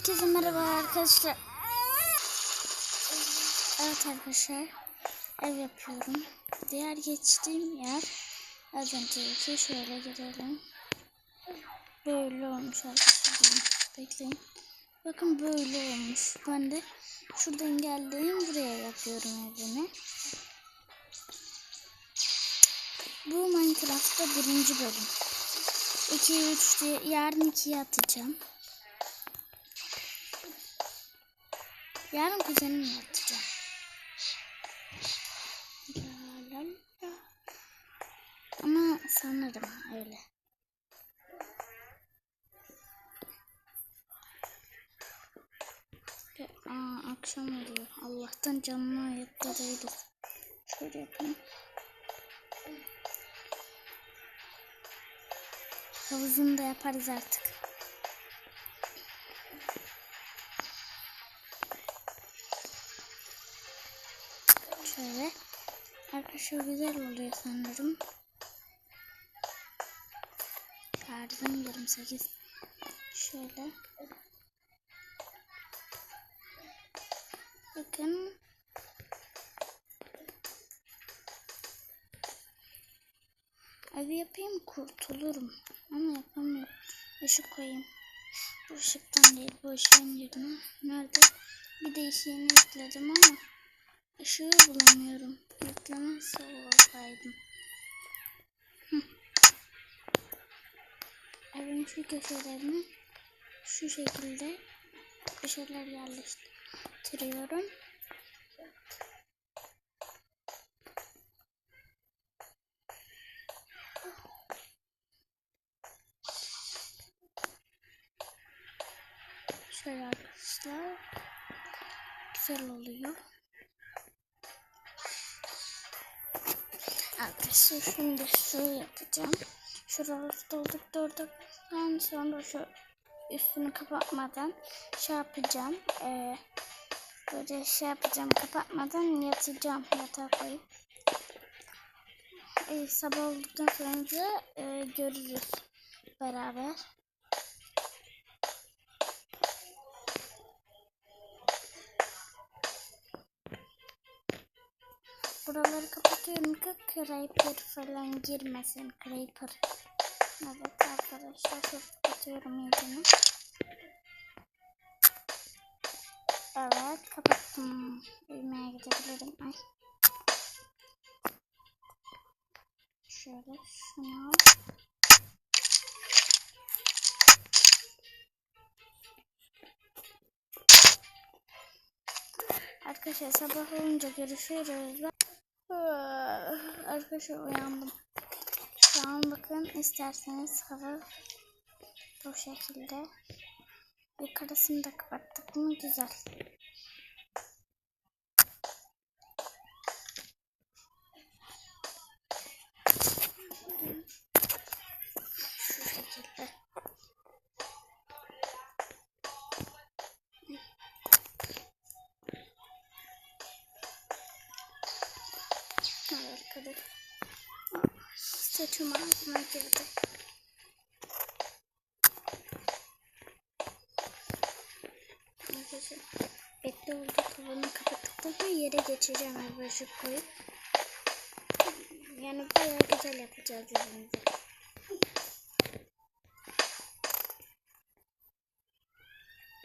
Herkese merhaba arkadaşlar. Evet arkadaşlar. Ev yapıyorum. Diğer geçtiğim yer az önceki şöyle girelim. Böyle olmuş arkadaşlar. Bekleyin. Bakın böyle olmuş. Ben de şuradan geldiğim buraya yapıyorum evimi. Bu Minecraft'ta birinci bölüm. 2 3 diye yarın 2'ye atacağım. Yarın kuzenimle atacağım. Ama sanırım öyle. Aa, akşam oluyor. Allah'tan canlı ayakta değiliz. Şöyle yapayım. Havuzunu da yaparız artık. Şöyle. Arkadaşlar güzel oluyor sanırım. Şarjım 28. Şöyle. Bakın. Evi yapayım kurtulurum. Ama yapamıyorum. Işık koyayım. Bu ışıktan değil bu ışığın yerine. Nerede? Bir de ışığını ekledim ama ışığı bulamıyorum. Yüklemezse olsaydım. Evin şu köşelerini şu şekilde bir şeyler yerleştiriyorum. Şöyle arkadaşlar. Güzel oluyor. Arkadaşlar şimdi şu yapacağım. Şuraları doldurduktan sonra şu üstünü kapatmadan şey yapacağım. Ee, böyle şey yapacağım kapatmadan yatacağım yatağa koyup. Ee, sabah olduktan sonra e, görürüz beraber. Buraları kapatıyorum ki creeper falan girmesin. Creeper. Evet arkadaşlar kapatıyorum iyicene. Evet kapattım. Uyumaya gidebilirim. Ay. Şöyle şunu. Arkadaşlar sabah olunca görüşürüz. Arkadaşlar uyandım. Şu an bakın isterseniz hava bu şekilde. Yukarısını da kapattık mı güzel. Arkadaşlar. Saçım ağzıma girdi. Arkadaşlar bekle oldu tavanı kapattıktan sonra yere geçeceğim ışık koyup. Yani bayağı güzel yapacağız evimizi.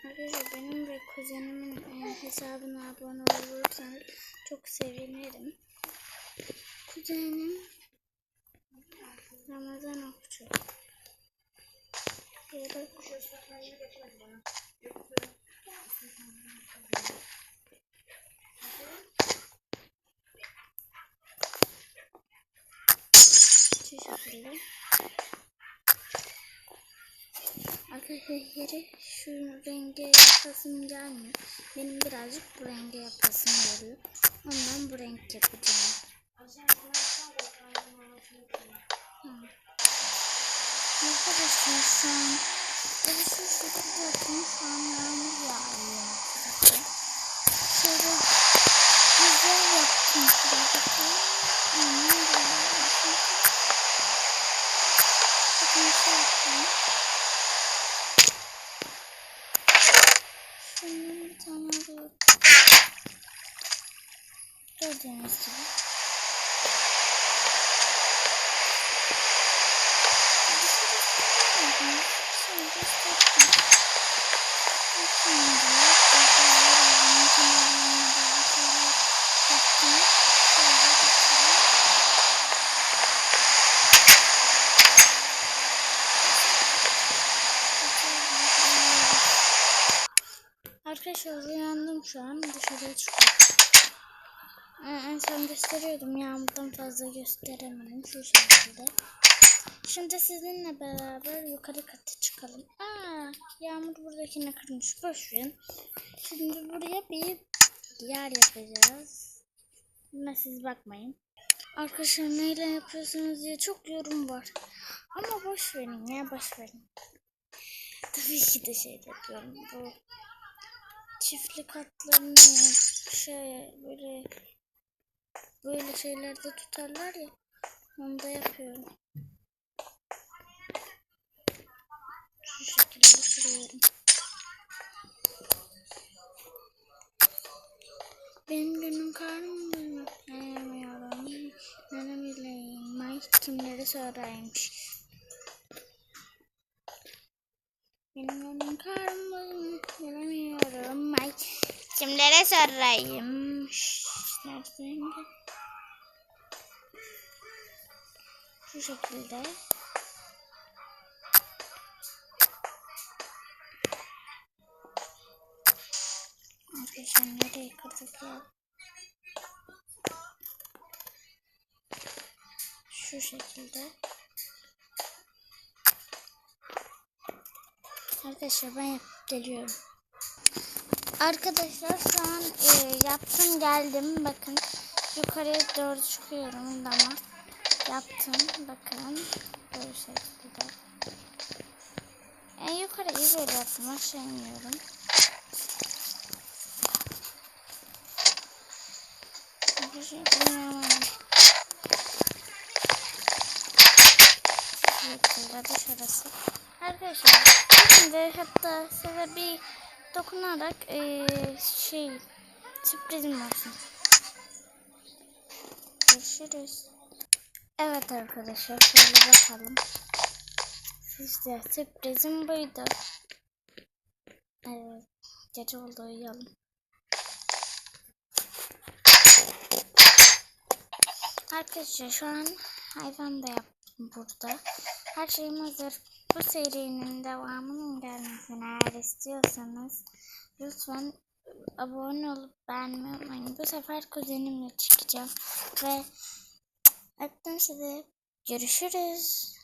Arkadaşlar benim ve kuzenimin hesabına abone olursanız çok sevinirim. Kuzenim Ramazan Okçu. Şu şekilde. Arkadaşlar yeri şu renge yapasım gelmiyor. Benim birazcık bu renge yapasım geliyor. Ondan bu renk yapacağım. Arkadaşlar şu an şu şekilde yapayım. Şu an yağmur yağıyor. Şöyle güzel yaptım. Aynen böyle yaptım. Bakın şu yaptım. Gördüğünüz gibi. Şimdi göstereyim. Şimdi bakalım. Kenarlarına böyle şeyler yaptım. Şöyle göstereyim. Arkadaşlar uyandım şu an dışarıya çıkıyorum. En son gösteriyordum yağmurdan fazla gösteremedim şu şekilde. Şimdi sizinle beraber yukarı kata çıkalım. Aa, yağmur buradakine kırmış. Boş verin. Şimdi buraya bir yer yapacağız. Buna siz bakmayın. Arkadaşlar neyle yapıyorsunuz diye çok yorum var. Ama boş verin ya boş verin. Tabii ki de şey yapıyorum. Bu çiftlik katlarını şey böyle böyle şeylerde tutarlar ya. Onu da yapıyorum. Şu şekilde sürüyorum. Benim günüm karnım yemiyorum. Nenem bileyim. Ay kimleri soraymış. Günüm karnım yemiyorum. Ay kimlere sorayım. Şu şekilde. Arkadaşlar nereye kırdık ya? Şu şekilde. Arkadaşlar ben yapıp geliyorum. Arkadaşlar şu an e, yaptım geldim. Bakın yukarıya doğru çıkıyorum ama yaptım. Bakın böyle şekilde. En yukarıyı böyle yaptım. Aşağı iniyorum. Bir şey bilmiyorum. Şekilde dışarısı. Arkadaşlar şimdi hatta size bir dokunarak eee, şey sürprizim olsun. Görüşürüz. Evet arkadaşlar şöyle bakalım. Size sürprizim buydu. Evet. Gece oldu uyuyalım. Arkadaşlar şu an hayvan da yaptım burada. Her şeyim hazır. Bu serinin devamının gelmesini eğer istiyorsanız lütfen abone olup beğenmeyi unutmayın. Bu sefer kuzenimle çıkacağım ve öptüm sizi. Görüşürüz.